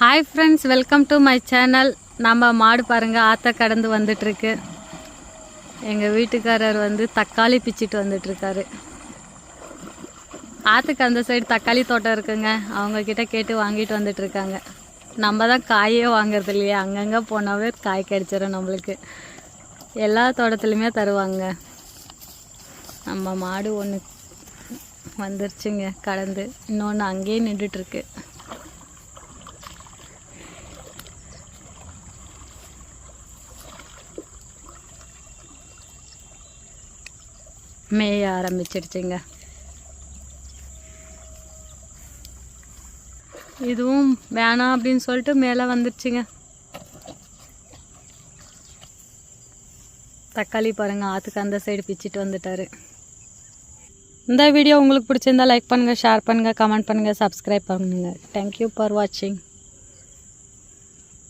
Hi friends welcome to my channel நம்ம மாடு பாருங்கள் ஆற்ற கடந்து வந்துட்டுருக்கு. எங்கள் வீட்டுக்காரர் வந்து தக்காளி பிச்சிட்டு வந்துட்டுருக்காரு. ஆற்றுக்கு அந்த சைடு தக்காளி தோட்டம் இருக்குங்க. அவங்கக்கிட்ட கேட்டு வாங்கிட்டு வந்துட்டுருக்காங்க. நம்ம தான் காயே வாங்குறது இல்லையா? அங்கங்கே போனாவே காய் கிடச்சிரும் நம்மளுக்கு. எல்லா தோட்டத்துலையுமே தருவாங்க. நம்ம மாடு ஒன்று வந்துருச்சுங்க கடந்து. இன்னொன்று அங்கேயே நின்றுட்டுருக்கு. மேய ஆரம்பிச்சிடுச்சுங்க இதுவும் வேணாம் அப்படின்னு சொல்லிட்டு மேலே வந்துடுச்சுங்க தக்காளி பாருங்க ஆற்றுக்கு அந்த சைடு பிச்சிட்டு வந்துட்டாரு. இந்த வீடியோ உங்களுக்கு பிடிச்சிருந்தா லைக் பண்ணுங்கள் ஷேர் பண்ணுங்கள் கமெண்ட் பண்ணுங்கள் சப்ஸ்கிரைப் பண்ணுங்கள் தேங்க்யூ ஃபார் வாட்சிங்